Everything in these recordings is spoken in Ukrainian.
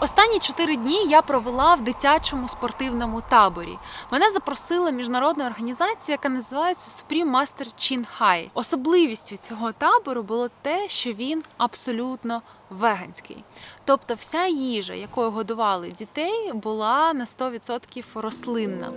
Останні чотири дні я провела в дитячому спортивному таборі. Мене запросила міжнародна організація, яка називається Supreme Master Chinhai. Особливістю цього табору було те, що він абсолютно веганський. Тобто, вся їжа, якою годували дітей, була на 100% рослинна.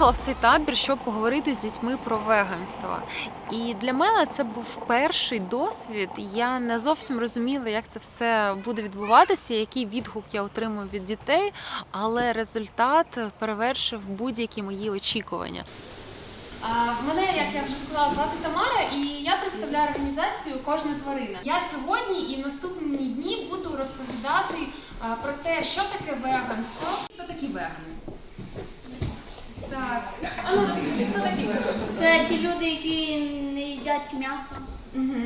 Приїхала в цей табір, щоб поговорити з дітьми про веганство. І для мене це був перший досвід. Я не зовсім розуміла, як це все буде відбуватися, який відгук я отримую від дітей, але результат перевершив будь-які мої очікування. Мене, як я вже сказала, звати Тамара, і я представляю організацію Кожна тварина. Я сьогодні і в наступні дні буду розповідати про те, що таке веганство, хто такі вегани. Так, а ну розкажи, хто такі вегани? Це ті люди, які не їдять м'ясо. Угу.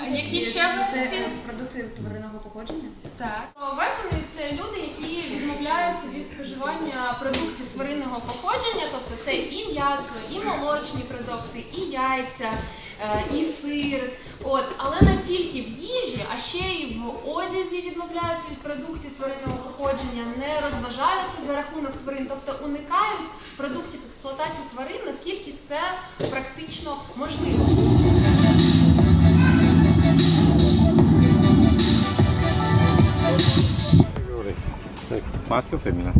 А які ще всі? продукти тваринного походження? Так. Вегани це люди, які відмовляються від споживання продуктів тваринного походження, тобто це і м'ясо, і молочні продукти, і яйця, і сир. От, але не тільки в їжі, а ще й в одязі відмовляються від продуктів тваринного походження, не розважаються за рахунок тварин, тобто уникають продуктів експлуатації тварин, наскільки це практично можливо. Maschio o femmina?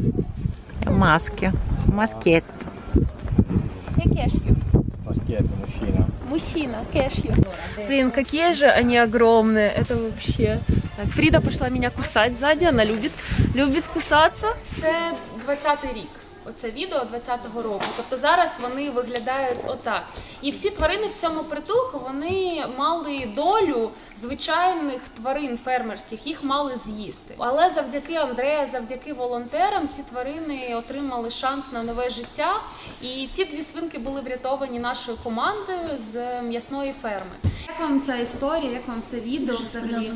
Maschio, maschietto. Maschietto, muscina. Мужчина, кэшью. Блин, какие же они огромные, это вообще... Так, Фрида пошла меня кусать сзади, она любит, любит кусаться. Це 20-й рік. Оце відео 20-го року. Тобто зараз вони виглядають отак. І всі тварини в цьому притулку вони мали долю звичайних тварин фермерських, їх мали з'їсти. Але завдяки Андрея, завдяки волонтерам, ці тварини отримали шанс на нове життя. І ці дві свинки були врятовані нашою командою з м'ясної ферми. Як вам ця історія? Як вам це відео взагалі?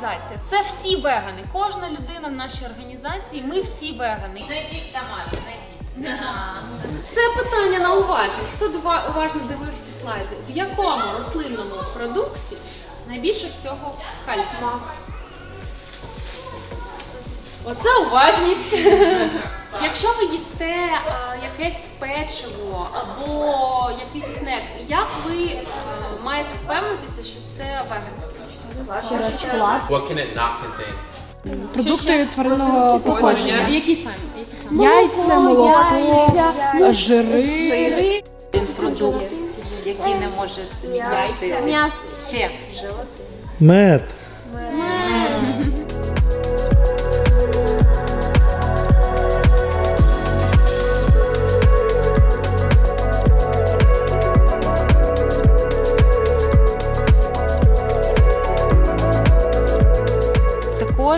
Організація. Це всі вегани. Кожна людина в нашій організації. Ми всі вегани. Це питання на уважність. Хто уважно дивився слайди? В якому рослинному продукті найбільше всього кальцію? Оце уважність. Якщо ви їсте е, якесь печиво або якийсь снек, як ви е, маєте впевнитися, що це веганське? What can it not contain? Продукти тваринного походження. Які самі? Яйця, молоко, жири. Продукт, який не може м'ясо. М'ясо. Ще. Мед.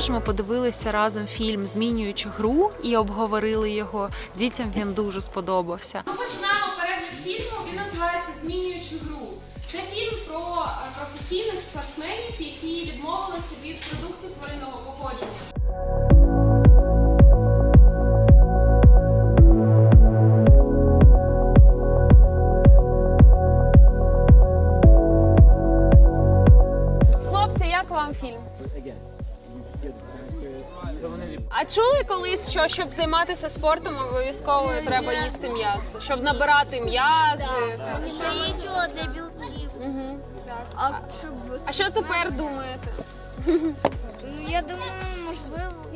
Також ми подивилися разом фільм Змінюючи гру і обговорили його. Дітям він дуже сподобався. А чули колись, що щоб займатися спортом, обов'язково треба їсти м'ясо, щоб набирати м'язи? Це її чула для білків. Угу. А щоб А що тепер думаєте? ну я думаю,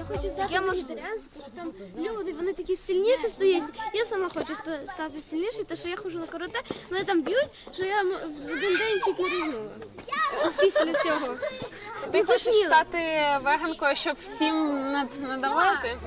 хочу стати вегетаріанцем, що там люди вони такі сильніші стають. Я сама хочу ста- стати сильнішою, тому що я ходжу на карате, мене там б'ють, що я м- в один день чуть не рівнула. Після цього. Ти хочеш стати веганкою, щоб всім над- надавати?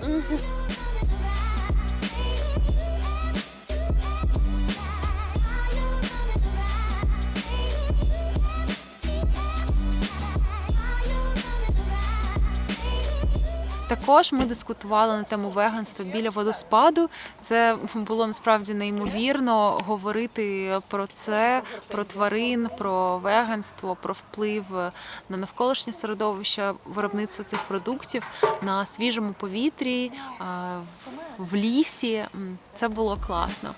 Також ми дискутували на тему веганства біля водоспаду. Це було насправді неймовірно говорити про це, про тварин, про веганство, про вплив на навколишнє середовище виробництва цих продуктів на свіжому повітрі, в лісі. Це було класно.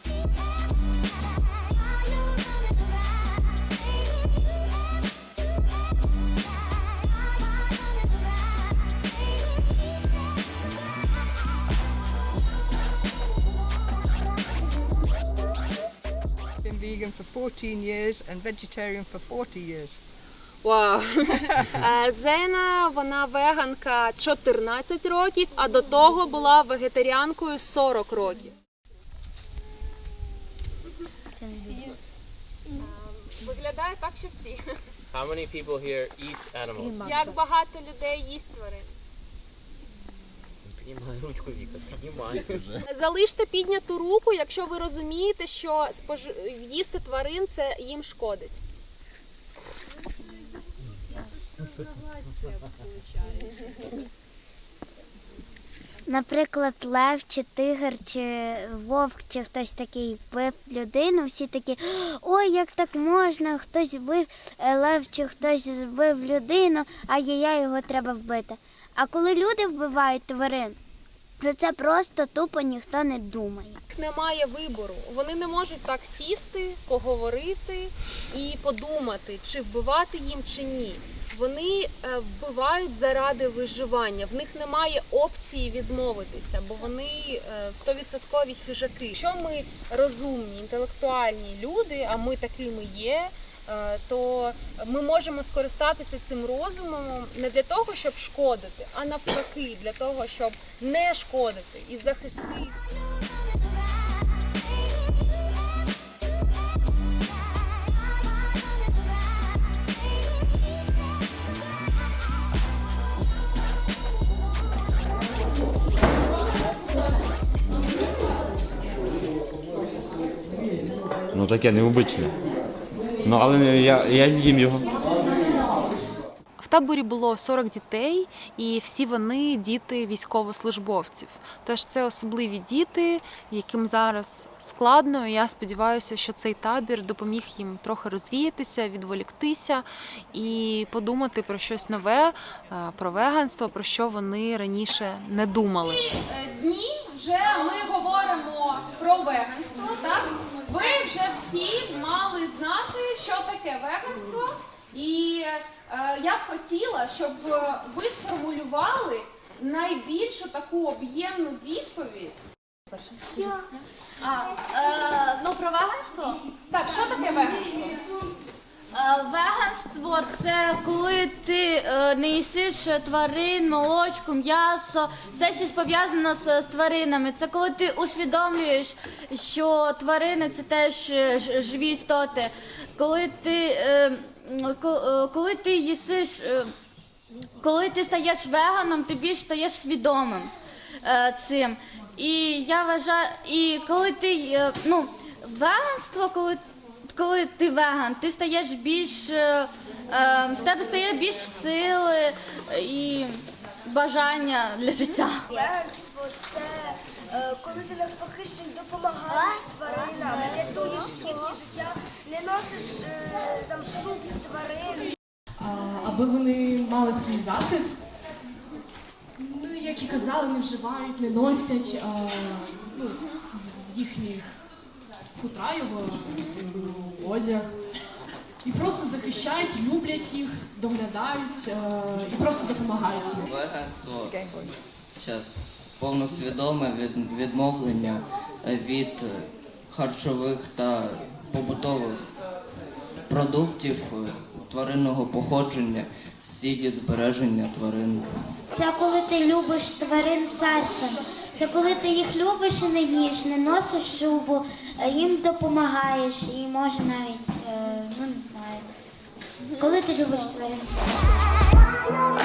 Vegan for 14 years and vegetarian for 40 years. Вау. Е, Зена, вона веганка 14 років, а до того була вегетаріанкою 40 років. Виглядає так, що всі. How many people here eat animals? Як багато людей їсть тварин. Піднімай ручку, Віка, піднімай. Залиште підняту руку, якщо ви розумієте, що спож... їсти тварин це їм шкодить. Наприклад, лев чи тигр, чи вовк, чи хтось такий вбив людину, всі такі, ой, як так можна, хтось вбив е, лев, чи хтось вбив людину, а я його треба вбити. А коли люди вбивають тварин, про це просто тупо ніхто не думає. Немає вибору. Вони не можуть так сісти, поговорити і подумати, чи вбивати їм чи ні. Вони е, вбивають заради виживання. В них немає опції відмовитися, бо вони е, стовідсоткові хижаки. Якщо ми розумні, інтелектуальні люди, а ми такими є. Е, То ми можемо скористатися цим розумом не для того, щоб шкодити, а навпаки, для того, щоб не шкодити і захистити. Ну таке необичне. Ну але не- я, я з'їм його. В таборі було 40 дітей, і всі вони діти військовослужбовців. Тож це особливі діти, яким зараз складно. І я сподіваюся, що цей табір допоміг їм трохи розвіятися, відволіктися і подумати про щось нове, е, про веганство, про що вони раніше не думали. дні вже ми говоримо про веганство. Так ви вже всі що таке веганство, і е, я б хотіла, щоб ви сформулювали найбільшу таку об'ємну відповідь. А, е, ну про веганство? Так, що таке веганство? Веганство це коли ти е, не їсиш тварин, молочку, м'ясо, все щось пов'язано з, з тваринами. Це коли ти усвідомлюєш, що тварини це теж е, живі істоти. Коли ти, е, коли ти їсиш, коли ти стаєш веганом, ти більш стаєш свідомим цим. І я вважаю, і коли ти ну, веганство, коли коли ти веган, ти стаєш більш е, е, в тебе стає більш сили і бажання для життя. Веганство це е, коли ти навпаки щось допомагаєш тваринам, рятуєш їхнє життя, не носиш е, там шуб з тварин. аби вони мали свій захист. Ну, як і казали, не вживають, не носять а, ну, з їхніх хутра його одяг. І просто захищають, люблять їх, доглядають е, і просто допомагають їм. Веганство зараз повносвідоме від, відмовлення від е, харчових та побутових продуктів, е, тваринного походження сіді збереження тварин. Це коли ти любиш тварин серцем. Це коли ти їх любиш і не їш, не носиш шубу, е, їм допомагаєш і може навіть, е, ну не знаю. Коли ти любиш тварин серцем.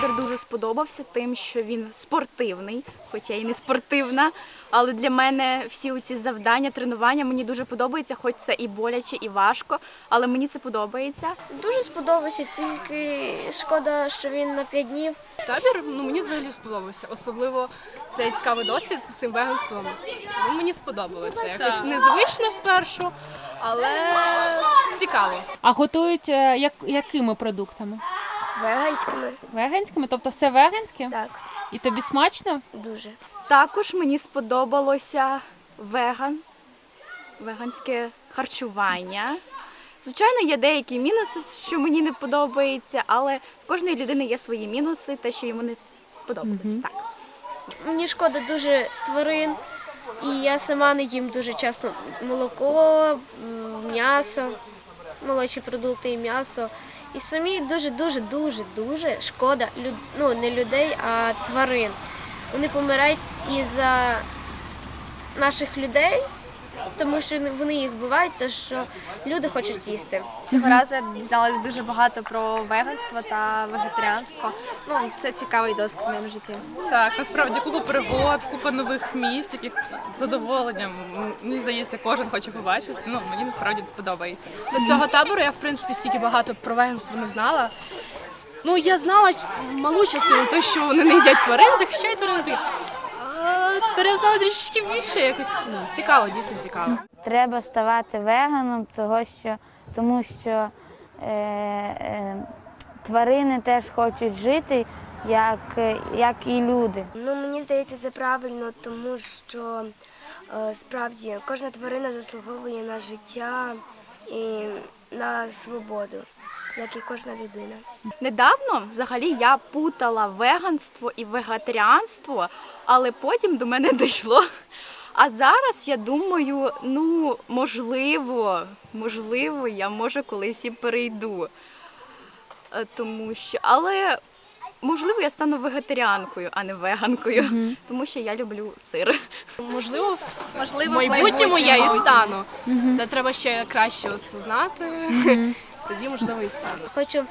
Табір дуже сподобався тим, що він спортивний, хоча я і не спортивна. Але для мене всі ці завдання, тренування мені дуже подобаються, хоч це і боляче, і важко, але мені це подобається. Дуже сподобався, тільки шкода, що він на 5 днів. Табір ну мені взагалі сподобався. Особливо цей цікавий досвід з цим веганством. Ну, мені сподобалося. Якось незвично спершу, але цікаво. А готують е, як, якими продуктами? Веганськими. Веганськими? Тобто все веганське? Так, І тобі смачно? дуже. Також мені сподобалося веган, веганське харчування. Звичайно, є деякі мінуси, що мені не подобається, але в кожної людини є свої мінуси, те, що йому не сподобалось. Мгм. Так. Мені шкода дуже тварин, і я сама не їм дуже часто молоко, м, м'ясо, молочі продукти і м'ясо. І самі дуже, дуже, дуже, дуже шкода люд... ну, не людей, а тварин. Вони помирають із-за наших людей, тому що вони їх вбивають, тому що люди хочуть їсти. Цього разу я дізналась дуже багато про веганство та вегетаріанство. Ну, це цікавий досвід в моєму житті. Так, насправді купа пригод, купа нових місць, яких задоволенням мені здається, кожен хоче побачити. Ну мені насправді подобається. До цього табору я в принципі стільки багато про веганство не знала. Ну я знала малу частину, те, що вони не їдять тварин, захищають тварин. Такі, А тепер трішки більше. Якось ну, цікаво, дійсно цікаво. Треба ставати веганом, того що, тому що е, е, тварини теж хочуть жити, як, як і люди. Ну мені здається, це правильно, тому що е, справді кожна тварина заслуговує на життя і на свободу, як і кожна людина. Недавно взагалі я путала веганство і вегетаріанство, але потім до мене дійшло. А зараз я думаю, ну можливо, можливо, я може колись і перейду. Е, Тому що, але можливо, я стану вегетаріанкою, а не веганкою, тому що я люблю сир. Можливо, Можливо, в майбутньому я і стану. Це треба ще краще осознати. Тоді можливо і стану. Хочу е,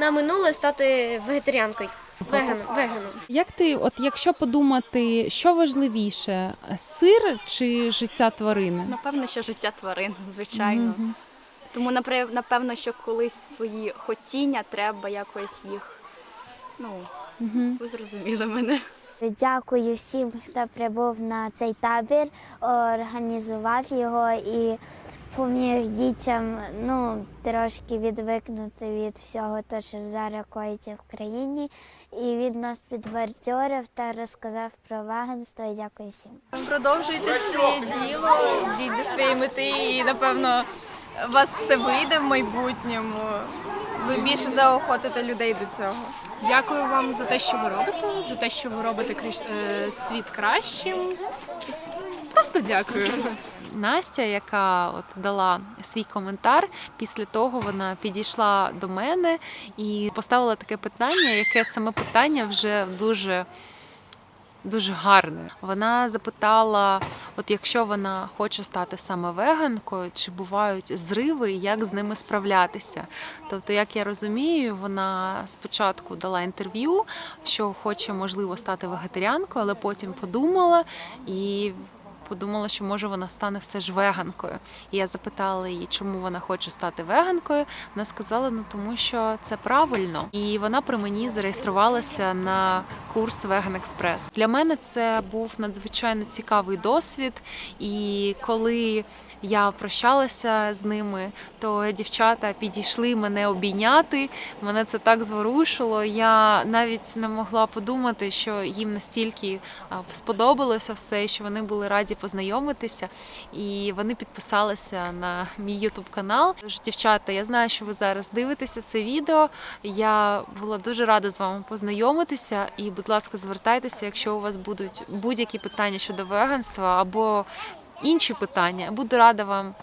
на минуле стати вегетаріанкою. Веганом, веганом. Як ти, от якщо подумати, що важливіше, сир чи життя тварини? Напевно, що життя тварин, звичайно. Мгм. Тому напевно, що колись свої хотіння треба якось їх. Ну, Мгм. ви зрозуміли мене. Дякую всім, хто прибув на цей табір, організував його і поміг дітям ну, трошки відвикнути від всього того, що зараз коїться в країні. І він нас підбадьорив та розказав про веганство. І дякую всім. Продовжуйте своє діло, йдіть до своєї мети, і напевно у вас все вийде в майбутньому. Ви більше заохотите людей до цього. Дякую вам за те, що ви робите, за те, що ви робите е, світ кращим. Просто дякую. Настя, яка от дала свій коментар, після того вона підійшла до мене і поставила таке питання, яке саме питання вже дуже. Дуже гарне. Вона запитала: от якщо вона хоче стати саме веганкою, чи бувають зриви, як з ними справлятися? Тобто, як я розумію, вона спочатку дала інтерв'ю, що хоче можливо стати вегетаріанкою, але потім подумала і подумала, що може вона стане все ж веганкою. І я запитала її, чому вона хоче стати веганкою. Вона сказала, ну тому що це правильно. І вона при мені зареєструвалася на курс Vegan Express. Для мене це був надзвичайно цікавий досвід, і коли я прощалася з ними, то дівчата підійшли мене обійняти. Мене це так зворушило. Я навіть не могла подумати, що їм настільки сподобалося все, що вони були раді познайомитися, і вони підписалися на мій ютуб канал. Тож, дівчата, я знаю, що ви зараз дивитеся це відео. Я була дуже рада з вами познайомитися. І, будь ласка, звертайтеся, якщо у вас будуть будь-які питання щодо веганства або інші питання. Буду рада вам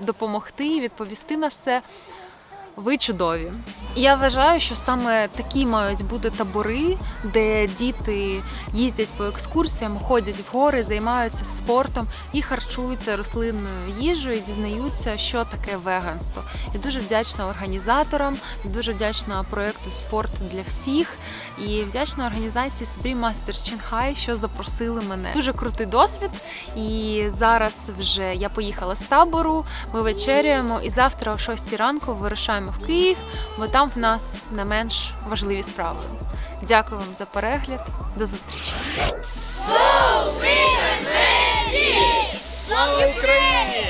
допомогти, відповісти на все. Ви чудові. Я вважаю, що саме такі мають бути табори, де діти їздять по екскурсіям, ходять в гори, займаються спортом і харчуються рослинною їжею, і дізнаються, що таке веганство. Я дуже вдячна організаторам, дуже вдячна проекту Спорт для всіх і вдячна організації Supreme Master Чинхай, що запросили мене. Дуже крутий досвід. І зараз вже я поїхала з табору. Ми вечеряємо і завтра о 6 ранку вирушаємо в Київ, бо там в нас не менш важливі справи. Дякую вам за перегляд. До зустрічі! Слава Україні!